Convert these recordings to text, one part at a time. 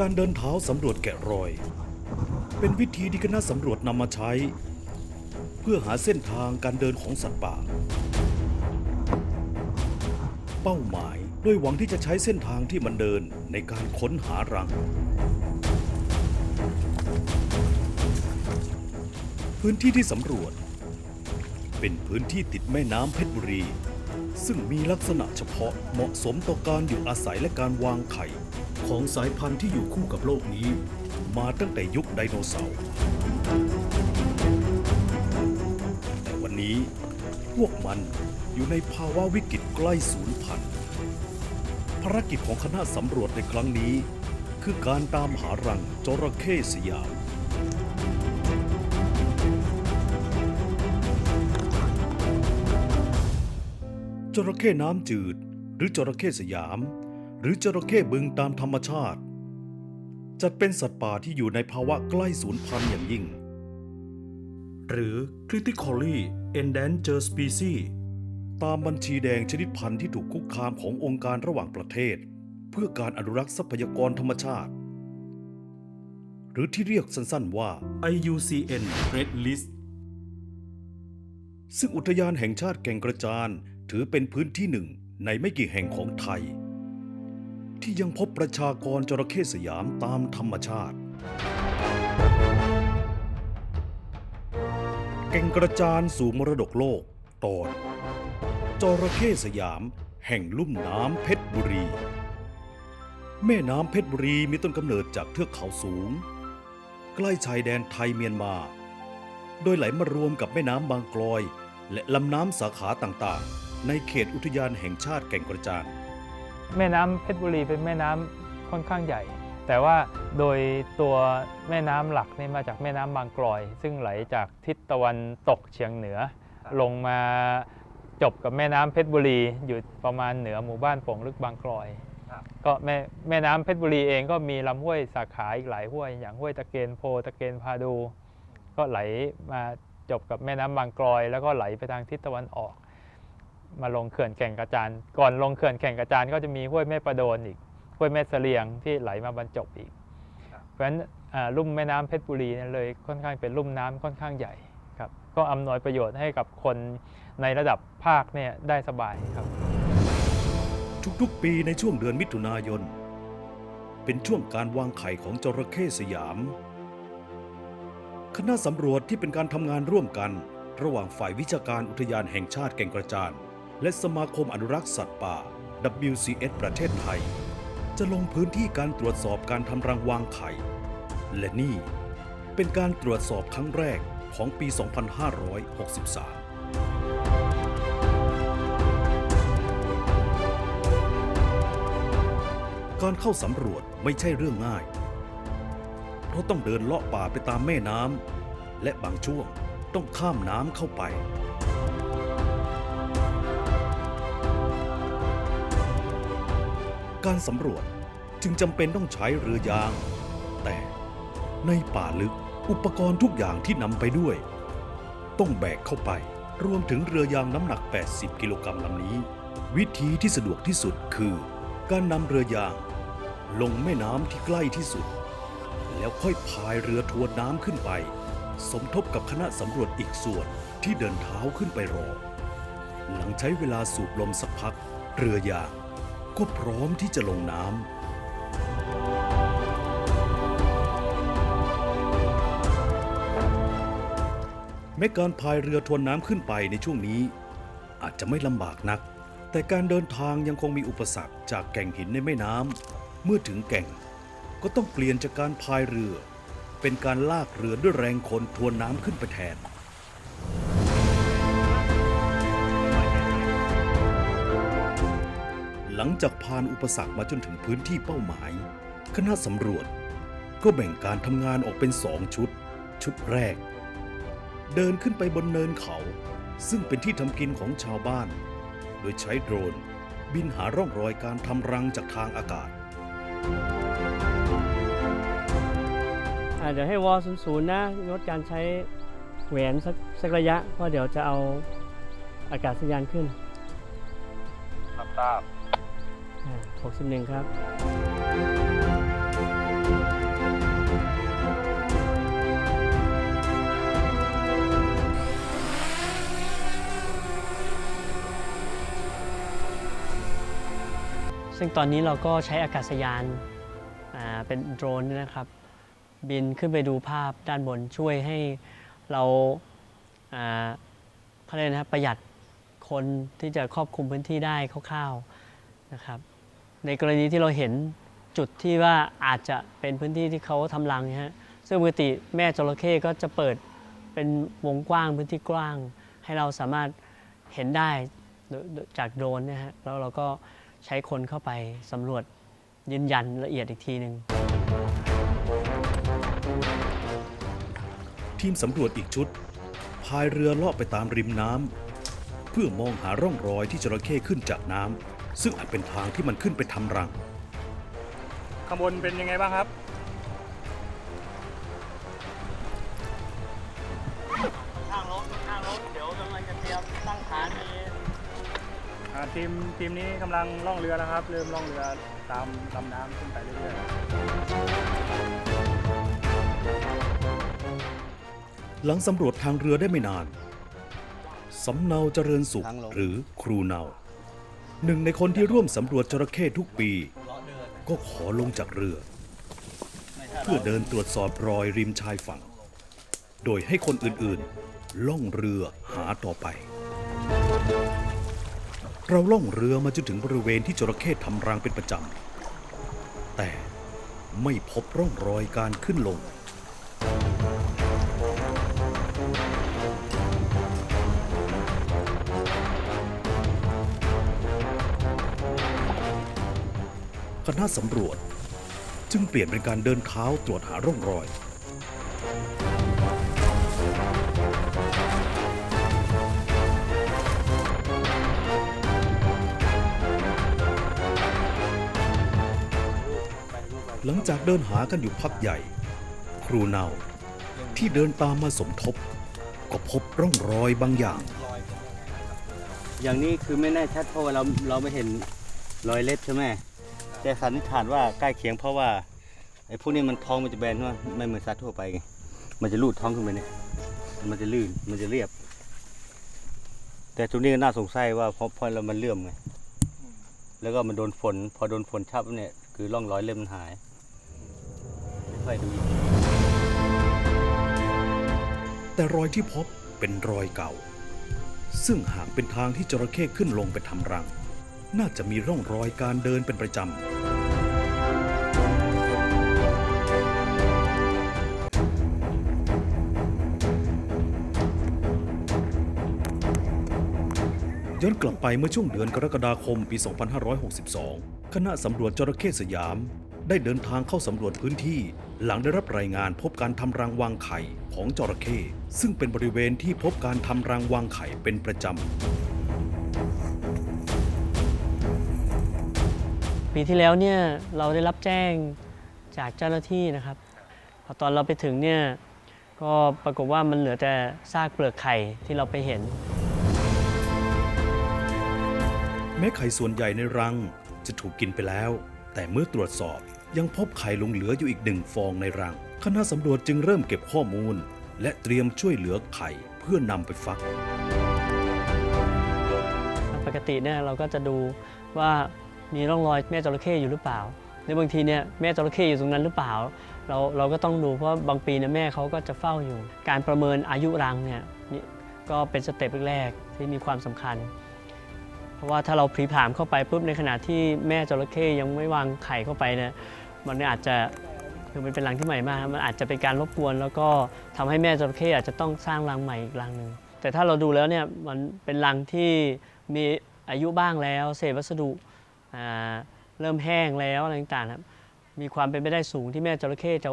การเดินเท้าสำรวจแกะรอย เป็นวิธีที่คณะสำรวจนำมาใช้ เพื่อหาเส้นทางการเดินของสัตว์ป่า เป้าหมายด้วยหวังที่จะใช้เส้นทางที่มันเดินในการค้นหารัง พื้นที่ที่สำรวจ เป็นพื้นที่ติดแม่น้ำเพชรบุรี ซึ่งมีลักษณะเฉพาะเหมาะสมต่อการอยู่อาศัยและการวางไข่ ของสายพันธุ์ที่อยู่คู่กับโลกนี้ มาตั้งแต่ยุคไดโนเสาร์แต่วันนี้พวกมันอยู่ในภาวะวิกฤตใกล้สูญพันธุ์ภารกิจของคณะสำรวจในครั้งนี้ คือการตามหารังจระเข้สยามจระเข้น้ำจืด หรือจระเข้สยาม หรือจระเข้บึงตามธรรมชาติ จัดเป็นสัตว์ป่าที่อยู่ในภาวะใกล้สูญพันธุ์อย่างยิ่ง หรือ critically endangered species ตามบัญชีแดงชนิดพันธุ์ที่ถูกคุกคามขององค์การระหว่างประเทศ เพื่อการอนุรักษ์ทรัพยากรธรรมชาติ หรือที่เรียกสั้นๆว่า IUCN Red List ซึ่งอุทยานแห่งชาติแก่งกระจานถือเป็นพื้นที่หนึ่งในไม่กี่แห่งของไทย ที่ยังพบประชากรจระเข้สยามตามธรรมชาติแก่งกระจานสู่มรดกโลกตอนจระเข้สยามแห่งลุ่มน้ำเพชรบุรี แม่น้ำเพชรบุรีมีต้นกำเนิดจากเทือกเขาสูง ใกล้ชายแดนไทยเมียนมา โดยไหลมารวมกับแม่น้ำบางกลอย และลำน้ำสาขาต่างๆ ในเขตอุทยานแห่งชาติแก่งกระจาน แม่น้ำเพชรบุรีเป็นแม่น้ำค่อนข้างใหญ่ แต่ว่าโดยตัวแม่น้ำหลักนี่มาจากแม่น้ำบางกลอย ซึ่งไหลจากทิศตะวันตกเฉียงเหนือ ลงมาจบกับแม่น้ำเพชรบุรีอยู่ประมาณเหนือหมู่บ้านโป่งลึกบางกลอยก็แม่แม่น้ำเพชรบุรีเองก็มีลำห้วยสาขาอีกหลายห้วย อย่างห้วยตะเกนโพตะเกนพาดู ก็ไหลมาจบกับแม่น้ำบางกลอย แล้วก็ไหลไปทางทิศตะวันออก มาลงเขื่อนแก่งกระจานก่อนลงเขื่อนแก่งกระจานก็จะมีห้วยแม่ประโดนอีกห้วยแม่เสลียงที่ไหลมาบรรจบอีก เพราะฉะนั้นลุ่มแม่น้ำเพชรบุรีเนี่ยเลยค่อนข้างเป็นลุ่มน้ำค่อนข้างใหญ่ครับก็อำนวยประโยชน์ให้กับคนในระดับภาคเนี่ยได้สบายครับ ทุกๆปีในช่วงเดือนมิถุนายน เป็นช่วงการวางไข่ของจระเข้สยาม คณะสำรวจที่เป็นการทำงานร่วมกัน ระหว่างฝ่ายวิชาการอุทยานแห่งชาติแก่งกระจาน และสมาคมอนุรักษ์สัตว์ป่า WCS ประเทศไทย จะลงพื้นที่การตรวจสอบการทำรังวางไข่ และนี่เป็นการตรวจสอบครั้งแรกของปี 2563การเข้าสำรวจไม่ใช่เรื่องง่าย เพราะต้องเดินเลาะป่าไปตามแม่น้ำ และบางช่วงต้องข้ามน้ำเข้าไป การสำรวจจึงจำเป็นต้องใช้เรือยาง แต่ในป่าลึกอุปกรณ์ทุกอย่างที่นำไปด้วย ต้องแบกเข้าไป รวมถึงเรือยางน้ำหนัก 80 กิโลกรัมลำนี้ วิธีที่สะดวกที่สุดคือ การนำเรือยาง ลงแม่น้ำที่ใกล้ที่สุด แล้วค่อยพายเรือทวนน้ำขึ้นไป สมทบกับคณะสำรวจอีกส่วนที่เดินเท้าขึ้นไปรอ หลังใช้เวลาสูบลมสักพัก เรือยาง ก็พร้อมที่จะลงน้ำแม้การพายเรือทวนน้ำขึ้นไปในช่วงนี้ อาจจะไม่ลำบากนัก แต่การเดินทางยังคงมีอุปสรรคจากแก่งหินในแม่น้ำเมื่อถึงแก่ง ก็ต้องเปลี่ยนจากการพายเรือ เป็นการลากเรือด้วยแรงคนทวนน้ำขึ้นไปแทน หลังจากผ่านอุปสรรคมาจนถึงพื้นที่เป้าหมาย คณะสำรวจ ก็แบ่งการทำงานออกเป็นสองชุด ชุดแรก เดินขึ้นไปบนเนินเขา ซึ่งเป็นที่ทำกินของชาวบ้าน โดยใช้โดรน บินหาร่องรอยการทำรังจากทางอากาศอ่าเดี๋ยวให้วอศูนย์นะงดการใช้แหวนสักสักระยะเพราะเดี๋ยวจะเอาอากาศยานขึ้นครับทราบอ่า 61 ครับ ซึ่งตอนนี้เราก็ใช้อากาศยานเป็นโดรนนะครับ บินขึ้นไปดูภาพด้านบนช่วยให้เราอ่าเขาเรียกนะครับประหยัดคนที่จะครอบคลุมพื้นที่ได้คร่าวๆนะครับ ในกรณีที่เราเห็นจุดที่ว่าอาจจะเป็นพื้นที่ที่เขาทำรังฮะซึ่งปกติแม่จระเข้ก็จะเปิดเป็นวงกว้างพื้นที่กว้าง ให้เราสามารถเห็นได้จากโดรนนะฮะแล้วเราก็ใช้คนเข้าไปสำรวจยืนยันละเอียดอีกทีหนึ่งทีมสำรวจอีกชุด พายเรือเลาะไปตามริมน้ำเพื่อมองหาร่องรอยที่จระเข้ขึ้นจากน้ำ ซึ่งอาจเป็นทางที่มันขึ้นไปทำรัง ข้างบนเป็นยังไงบ้างครับ ข้างรถข้างรถเดี๋ยวกำลังจะเตรียมตั้งฐานนี้ทีมทีมนี้กำลังล่องเรือแล้วครับ เริ่มล่องเรือตามลำน้ำขึ้นไปเรื่อยๆหลังสำรวจทางเรือได้ไม่นาน สำเนาเจริญสุขหรือครูเนา หนึ่งในคนที่ร่วมสำรวจจระเข้ทุกปี ก็ขอลงจากเรือ เพื่อเดินตรวจสอบรอยริมชายฝั่ง โดยให้คนอื่นๆ ล่องเรือหาต่อไป เราล่องเรือมาจนถึงบริเวณที่จระเข้ทำรังเป็นประจำแต่ไม่พบร่องรอยการขึ้นลง คณะสำรวจ จึงเปลี่ยนเป็นการเดินเท้าตรวจหาร่องรอย หลังจากเดินหากันอยู่พักใหญ่ ครูเนาที่เดินตามมาสมทบ ก็พบร่องรอยบางอย่าง อย่างนี้คือไม่แน่ชัดเพราะว่าเราเราไม่เห็นรอยเล็บใช่ไหม แต่สันนิษฐานว่าใกล้เคียงเพราะว่าไอ้พวกนี้มันท้องมันจะแบนว่าไม่เหมือนสัตว์ทั่วไปไงมันจะลูดท้องขึ้นไปเนี่ยมันจะลื่นมันจะเรียบ แต่ตรงนี้ก็น่าสงสัยว่าเพราะเพราะเรามันเลื่อมไงแล้วก็มันโดนฝน พอโดนฝนชับเนี่ยคือร่องรอยเล็บมันหายค่อยดูแต่รอยที่พบเป็นรอยเก่า ซึ่งหากเป็นทางที่จระเข้ขึ้นลงไปทำรัง น่าจะมีร่องรอยการเดินเป็นประจำ ย้อนกลับไปเมื่อช่วงเดือนกรกฎาคมปี 2562 คณะสำรวจจระเข้สยาม ได้เดินทางเข้าสำรวจพื้นที่ หลังได้รับรายงานพบการทำรังวางไข่ของจระเข้ซึ่งเป็นบริเวณที่พบการทำรังวางไข่เป็นประจำ ปีที่แล้วเนี่ยเราได้รับแจ้งจากเจ้าหน้าที่นะครับ พอตอนเราไปถึงเนี่ยก็ปรากฏว่ามันเหลือแต่ซากเปลือกไข่ที่เราไปเห็น แม้ไข่ส่วนใหญ่ในรังจะถูกกินไปแล้ว แต่เมื่อตรวจสอบยังพบไข่หลงเหลืออยู่อีกหนึ่งฟองในรัง คณะสำรวจจึงเริ่มเก็บข้อมูล และเตรียมช่วยเหลือไข่เพื่อนำไปฟัก ปกติเนี่ยเราก็จะดูว่า มีร่องรอยแม่จระเข้อยู่หรือเปล่าในบางทีเนี่ยแม่จระเข้อยู่ตรงนั้นหรือเปล่า เราเราก็ต้องดูเพราะบางปีเนี่ยแม่เขาก็จะเฝ้าอยู่ การประเมินอายุรังเนี่ยนี่ก็เป็นสเต็ปแรกที่มีความสำคัญ เพราะว่าถ้าเราพลีผามเข้าไปปุ๊บในขณะที่แม่จระเข้ยังไม่วางไข่เข้าไปเนี่ยมันอาจจะคือมันเป็นรังที่ใหม่มาก มันอาจจะเป็นการรบกวน แล้วก็ทำให้แม่จระเข้อาจจะต้องสร้างรังใหม่อีกรังหนึ่งแต่ถ้าเราดูแล้วเนี่ยมันเป็นรังที่มีอายุบ้างแล้ว เศษวัสดุ เริ่มแห้งแล้วอะไรต่างๆครับ มีความเป็นไปได้สูงที่แม่จระเข้จะ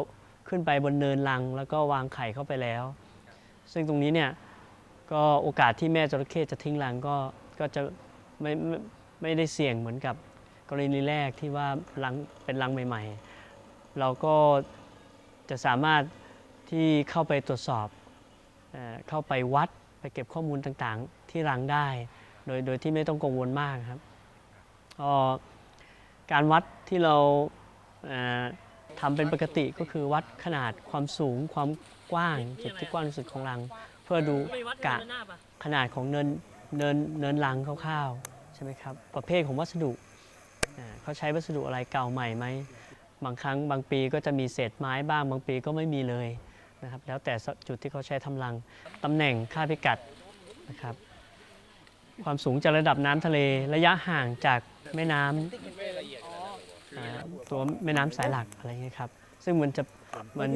ขึ้นไปบนเนินรัง แล้วก็วางไข่เข้าไปแล้ว ซึ่งตรงนี้เนี่ยก็โอกาสที่แม่จระเข้จะทิ้งรังก็ก็จะไม่ไม่ไม่ได้เสี่ยงเหมือนกับกรณีแรกที่ว่ารังเป็นรังใหม่ ๆ เราก็จะสามารถที่เข้าไปตรวจสอบเอเข้าไปวัดไปเก็บข้อมูลต่างๆ ที่รังได้ โดยโดยที่ไม่ต้องกังวลมากครับ ก็การวัดที่เราเอ่อทำเป็นปกติก็คือวัดขนาดความสูงความกว้างจุดที่กว้างที่สุดของรัง เพื่อดูกะขนาดของเนินเนินเนินรังคร่าวๆใช่ไหมครับประเภทของวัสดุอ่าเขาใช้วัสดุอะไรเก่าใหม่ไหมบางครั้งบางปีก็จะมีเศษไม้บ้างบางปีก็ไม่มีเลยนะครับแล้วแต่จุดที่เขาใช้ทำรังตำแหน่งค่าพิกัดนะครับ ความสูงจากระดับน้ำทะเล ระยะห่างจากแม่น้ำอ่าตัวแม่น้ำสายหลักอะไรเงี้ยครับ ซึ่งมันจะมัน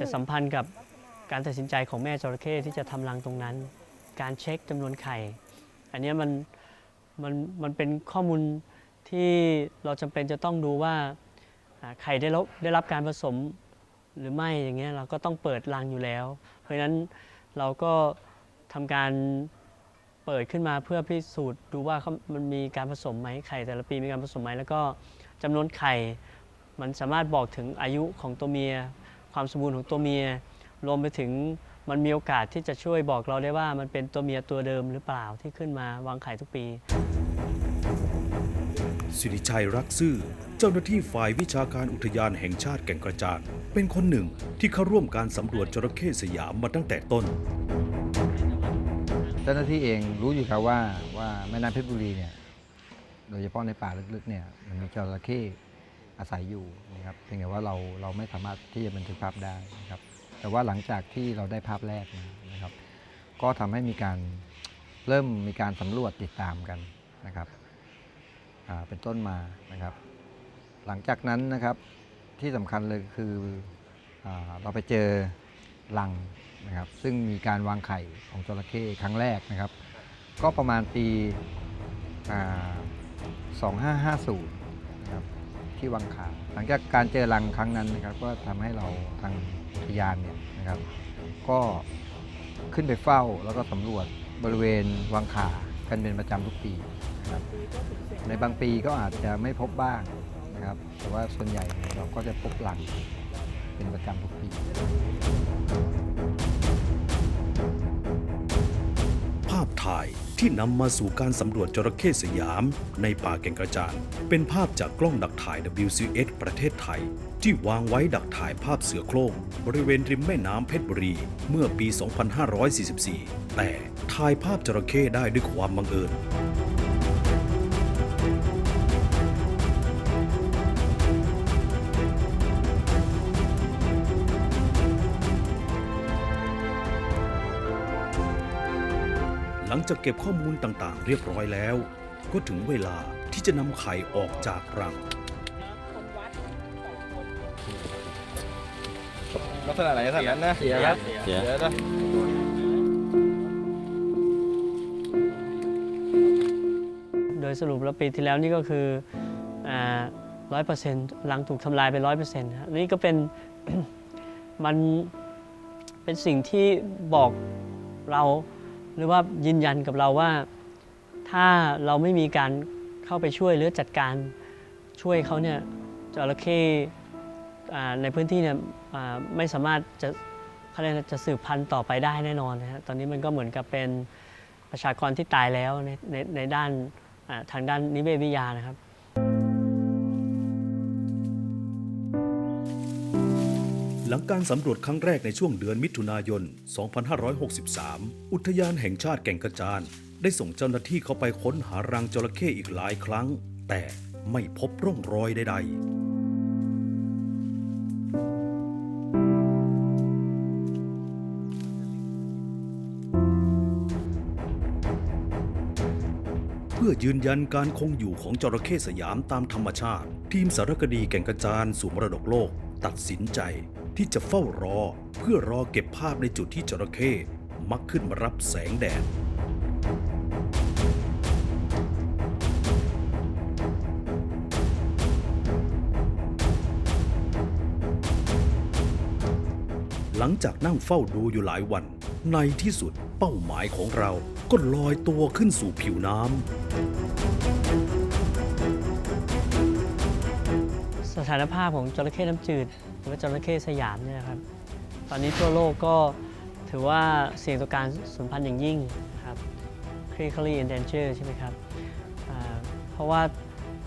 จะสัมพันธ์กับการตัดสินใจของแม่จระเข้ที่จะทำรังตรงนั้น การเช็คจำนวนไข่ อันเนี้ยมันมันมันเป็นข้อมูลที่เราจำเป็นจะต้องดูว่าอ่าไข่ได้รับได้รับการผสมหรือไม่อย่างเงี้ยเราก็ต้องเปิดรังอยู่แล้ว เพราะฉะนั้นเราก็ทำการ เปิดขึ้นมาเพื่อพิสูจน์ดูว่ามันมีการผสมไหมไข่แต่ละปีมีการผสมไหมแล้วก็จำนวนไข่ มันสามารถบอกถึงอายุของตัวเมีย ความสมบูรณ์ของตัวเมีย รวมไปถึงมันมีโอกาสที่จะช่วยบอกเราได้ว่ามันเป็นตัวเมียตัวเดิมหรือเปล่าที่ขึ้นมาวางไข่ทุกปี สิริชัยรักซื่อ เจ้าหน้าที่ฝ่ายวิชาการอุทยานแห่งชาติแก่งกระจานเป็นคนหนึ่งที่เข้าร่วมการสำรวจจระเข้สยามมาตั้งแต่ต้น เจ้าหน้าที่เองรู้อยู่ครับว่าว่าแม่น้ำเพชรบุรีเนี่ยโดยเฉพาะในป่าลึกๆเนี่ยมันมีจระเข้อาศัยอยู่นะครับเพียงแต่ว่าเราเราไม่สามารถที่จะบันทึกภาพได้นะครับ แต่ว่าหลังจากที่เราได้ภาพแรกนะครับ ก็ทำให้มีการเริ่มมีการสำรวจติดตามกันนะครับเป็นต้นมานะครับ หลังจากนั้นนะครับที่สำคัญเลยคืออเราไปเจอ รังนะครับ ซึ่งมีการวางไข่ของจระเข้ครั้งแรกนะครับ ก็ประมาณปี2550นะครับที่วังขาหลังจากการเจอรังครั้งนั้นนะครับก็ทำให้เราทางอุทยานเนี่ยนะครับ ก็ขึ้นไปเฝ้าแล้วก็สำรวจบริเวณวังขากันเป็นประจำทุกปีนะครับในบางปีก็อาจจะไม่พบบ้างนะครับ แต่ว่าส่วนใหญ่เราก็จะพบหลัง เป็นประจำทุกปี ภาพถ่ายที่นำมาสู่การสำรวจจระเข้สยาม ในป่าแก่งกระจานเป็นภาพจากกล้องดักถ่าย WCS ประเทศไทย ที่วางไว้ดักถ่ายภาพเสือโคร่งบริเวณริมแม่น้ำเพชรบุรี เมื่อปี 2544 แต่ถ่ายภาพจระเข้ได้ด้วยความบังเอิญ จากเก็บข้อมูลต่างๆ เรียบร้อยแล้ว ก็ถึงเวลาที่จะนำไข่ออกจากรัง ลักษณะไหนลักษณะนั้นนะเสียครับเสียนะโดยสรุปแล้วปีที่แล้วนี่ก็คือร้อยเปอร์เซ็นต์รังถูกทำลายไปร้อยเปอร์เซ็นต์นี่ก็เป็น มันเป็นสิ่งที่บอกเรา หรือว่ายืนยันกับเราว่า ถ้าเราไม่มีการเข้าไปช่วยหรือจัดการช่วยเขาเนี่ยจระเข้ในพื้นที่เนี่ยไม่สามารถจะเขาเรียกจะสืบพันธุ์ต่อไปได้แน่นอนนะฮะตอนนี้มันก็เหมือนกับเป็นประชากรที่ตายแล้วในในในด้านทางด้านนิเวศวิทยานะครับ หลังการสำรวจครั้งแรกในช่วงเดือนมิถุนายน 2563 อุทยานแห่งชาติแก่งกระจาน ได้ส่งเจ้าหน้าที่เข้าไปค้นหารังจระเข้อีกหลายครั้ง แต่ไม่พบร่องรอยใดๆเพื่อยืนยันการคงอยู่ของจระเข้สยามตามธรรมชาติ ทีมสารคดีแก่งกระจานสู่มรดกโลก ตัดสินใจ ที่จะเฝ้ารอ เพื่อรอเก็บภาพในจุดที่จระเข้มักขึ้นมารับแสงแดด หลังจากนั่งเฝ้าดูอยู่หลายวัน ในที่สุดเป้าหมายของเราก็ลอยตัวขึ้นสู่ผิวน้ำสถานภาพของจระเข้น้ำจืด รือว่าจระเข้สยามเนี่ยครับ ตอนนี้ทั่วโลกก็ถือว่าเสี่ยงต่อการสูญพันธุ์อย่างยิ่งครับ critically endangered ใช่ไหมครับ เพราะว่า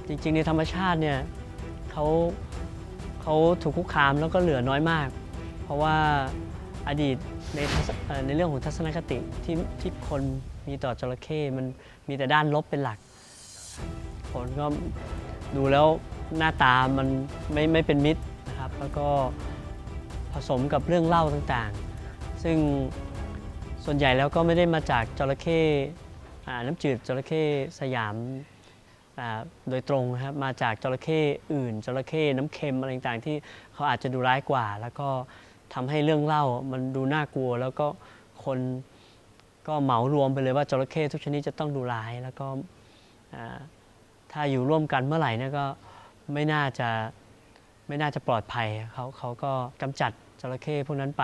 จริงๆ ในธรรมชาติเนี่ยเขาเขาถูกคุกคามแล้วก็เหลือน้อยมาก เพราะว่าอดีตในเอ่อในเรื่องของทัศนคติที่ที่คนมีต่อจระเข้มันมีแต่ด้านลบเป็นหลัก คนก็ดูแล้วหน้าตามันไม่ไม่เป็นมิตร นะครับ แล้วก็ผสมกับเรื่องเล่าต่างๆ ซึ่งส่วนใหญ่แล้วก็ไม่ได้มาจากจระเข้น้ำจืดจระเข้สยามโดยตรงนะครับมาจากจระเข้อื่นจระเข้น้ำเค็มอะไรต่างๆ ที่เขาอาจจะดูร้ายกว่า แล้วก็ทำให้เรื่องเล่ามันดูน่ากลัว แล้วก็คนก็เหมารวมไปเลยว่าจระเข้ทุกชนิดจะต้องดูร้าย แล้วก็ถ้าอยู่ร่วมกันเมื่อไหร่นี่ก็ไม่น่าจะ ไม่น่าจะปลอดภัยเขาเขาก็กำจัดจระเข้พวกนั้นไป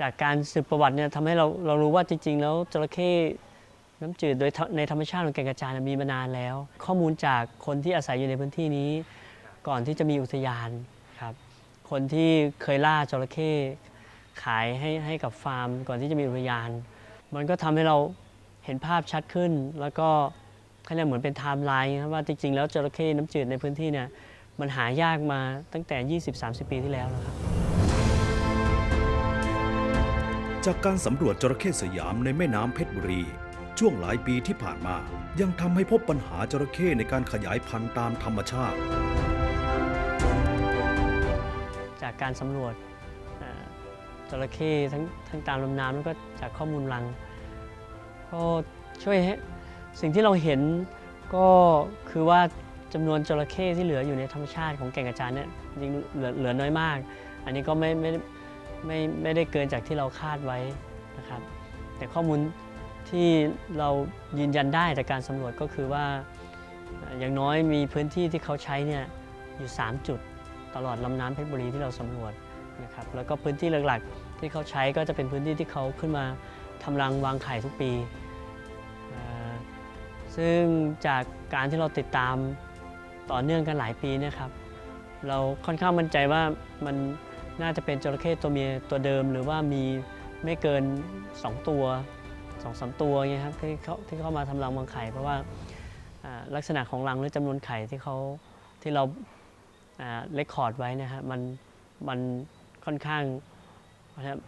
จากการสืบประวัติเนี่ยทำให้เราเรารู้ว่าจริง ๆ แล้วจระเข้น้ำจืดโดยในธรรมชาติของแก่งกระจานมีมานานแล้ว ข้อมูลจากคนที่อาศัยอยู่ในพื้นที่นี้ ก่อนที่จะมีอุทยานครับคนที่เคยล่าจระเข้ขายให้ให้กับฟาร์ม ก่อนที่จะมีอุทยาน มันก็ทำให้เราเห็นภาพชัดขึ้น แล้วก็เขาเรียกเหมือนเป็นไทม์ไลน์ครับว่าจริงๆแล้วจระเข้น้ำจืดในพื้นที่เนี่ย มันหายากมาตั้งแต่ 20-30 ปีที่แล้วแล้วครับจากการสำรวจจระเข้สยามในแม่น้ำเพชรบุรี ช่วงหลายปีที่ผ่านมา ยังทำให้พบปัญหาจระเข้ในการขยายพันธุ์ตามธรรมชาติ จากการสำรวจเอ่อจระเข้ทั้งทั้งตามลำน้ำแล้วก็จากข้อมูลรัง ก็ช่วยให้สิ่งที่เราเห็นก็คือว่า จำนวนจระเข้ที่เหลืออยู่ในธรรมชาติของแก่งกระจานเนี่ยจริงเหลือเหลือน้อยมาก อันนี้ก็ไม่ไม่ไม่ไม่ได้เกินจากที่เราคาดไว้นะครับ แต่ข้อมูลที่เรายืนยันได้จากการสำรวจก็คือว่าอย่างน้อยมีพื้นที่ที่เขาใช้เนี่ยอยู่ 3 จุดตลอดลำน้ำเพชรบุรีที่เราสำรวจนะครับแล้วก็พื้นที่หลักๆ ที่เขาใช้ก็จะเป็นพื้นที่ที่เขาขึ้นมาทำรังวางไข่ทุกปี ซึ่งจากการที่เราติดตาม ต่อเนื่องกันหลายปีเนะครับเราค่อนข้างมั่นใจว่ามันน่าจะเป็นจระเข้ตัวเมียตัวเดิม หรือว่ามีไม่เกิน 2 ตัว2อสตัวอย่างเงี้ยครับที่เขาที่เข้ามาทำรังวางไข่เพราะว่าลักษณะของรังหรือจำนวนไข่ที่เขาที่เราเลคคอร์ดไว้นะฮะมันมันค่อนข้างนะครับ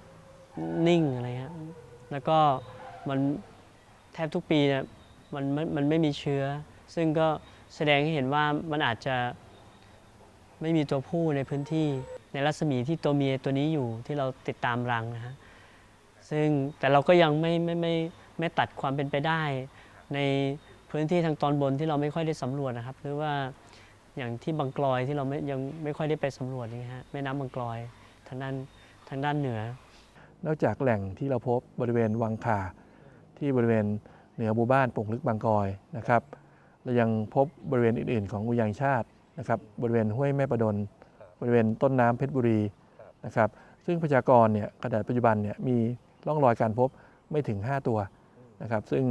นิ่งอะไรฮะแล้วก็มันแทบทุกปีเนี่ยมันมันไม่มีเชื้อ ซึ่งก็ แสดงให้เห็นว่ามันอาจจะไม่มีตัวผู้ในพื้นที่ในรัศมีที่ตัวเมียตัวนี้อยู่ที่เราติดตามรังนะฮะซึ่งแต่เราก็ยังไม่ไม่ไม่ไม่ตัดความเป็นไปได้ ในพื้นที่ทางตอนบนที่เราไม่ค่อยได้สำรวจนะครับ หรือว่าอย่างที่บางกลอยที่เราไม่ยังไม่ค่อยได้ไปสำรวจนี่ฮะแม่น้ำบางกลอยทางด้านทางด้านเหนือ นอกจากแหล่งที่เราพบบริเวณวังคาที่บริเวณเหนือหมู่บ้านโป่งลึกบางกอยนะครับ เรายังพบบริเวณอื่น ๆ ของอุทยานแห่งชาตินะครับบริเวณห้วยแม่ประดลบริเวณต้นน้ำเพชรบุรีนะครับซึ่งประชากรเนี่ยขณะปัจจุบันเนี่ยมีร่องรอยการพบไม่ถึง 5 ตัวนะครับซึ่ง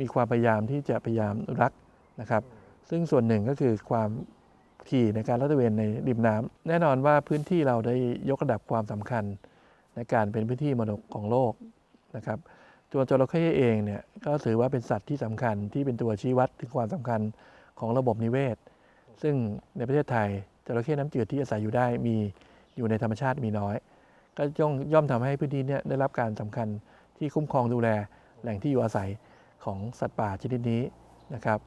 มีความพยายามที่จะพยายามรักนะครับ ซึ่งส่วนหนึ่งก็คือความถี่ในการลาดตระเวนในริมน้ำแน่นอนว่าพื้นที่เราได้ยกระดับความสำคัญ ในการเป็นพื้นที่มรดกของโลกนะครับ ตัวจระเข้เองเนี่ยก็ถือว่าเป็นสัตว์ที่สำคัญที่เป็นตัวชี้วัดถึงความสำคัญของระบบนิเวศ ซึ่งในประเทศไทยจระเข้น้ำจืดที่อาศัยอยู่ได้มีอยู่ในธรรมชาติมีน้อย ก็ย่อมย่อมทำให้พื้นที่เนี้ได้รับการสำคัญที่คุ้มครองดูแลแหล่งที่อยู่อาศัยของสัตว์ป่าชนิดนี้นะครับ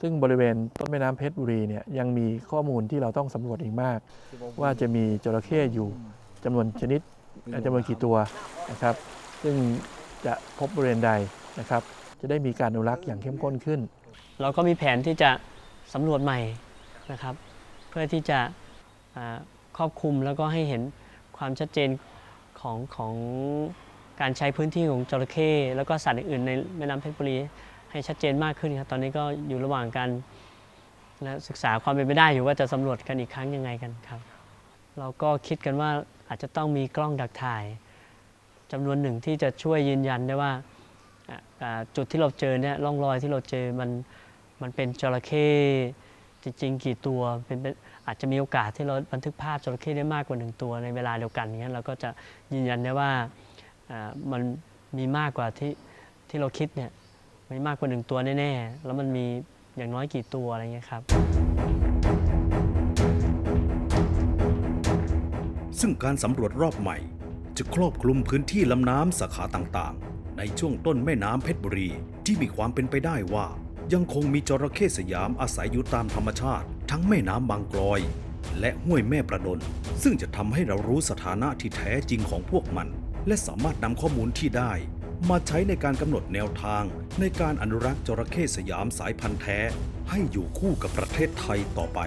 ซึ่งบริเวณต้นแม่น้ำเพชรบุรีเนี่ยยังมีข้อมูลที่เราต้องสำรวจอีกมาก ว่าจะมีจระเข้อยู่จำนวนชนิดจำนวนกี่ตัวนะครับ ซึ่ง จะพบบริเวณใดนะครับ จะได้มีการอนุรักษ์อย่างเข้มข้นขึ้น เราก็มีแผนที่จะสำรวจใหม่นะครับ เพื่อที่จะครอบคลุมแล้วก็ให้เห็นความชัดเจนของของการใช้พื้นที่ของจระเข้แล้วก็สัตว์อื่นในแม่น้ำเพชรบุรีให้ชัดเจนมากขึ้นครับตอนนี้ก็อยู่ระหว่างการนะศึกษาความเป็นไปได้อยู่ว่าจะสำรวจกันอีกครั้งยังไงกันครับ เราก็คิดกันว่าอาจจะต้องมีกล้องดักถ่าย จำนวนหนึ่งที่จะช่วยยืนยันได้ว่าจุดที่เราเจอเนี่ยร่องรอยที่เราเจอมันมันเป็นจระเข้จริงๆกี่ตัวเป็นปนอาจจะมีโอกาสที่เราบันทึกภาพจระเข้ได้มากกว่าหนึ่งตัวในเวลาเดียวกันเงี้ยเราก็จะยืนยันได้ว่าอ่ามันมีมากกว่าที่ที่เราคิดเนี่ยมีมากกว่าหนึ่งตัวแน่ๆแล้วมันมีอย่างน้อยกี่ตัวอะไรเงี้ยครับ ซึ่งการสำรวจรอบใหม่ จะครอบคลุมพื้นที่ลำน้ำสาขาต่างๆ ในช่วงต้นแม่น้ำเพชรบุรีที่มีความเป็นไปได้ว่า ยังคงมีจระเข้สยามอาศัยอยู่ตามธรรมชาติ ทั้งแม่น้ำบางกลอย และห้วยแม่ประดน ซึ่งจะทำให้เรารู้สถานะที่แท้จริงของพวกมัน และสามารถนำข้อมูลที่ได้ มาใช้ในการกำหนดแนวทาง ในการอนุรักษ์จระเข้สยามสายพันธุ์แท้ ให้อยู่คู่กับประเทศไทยต่อไป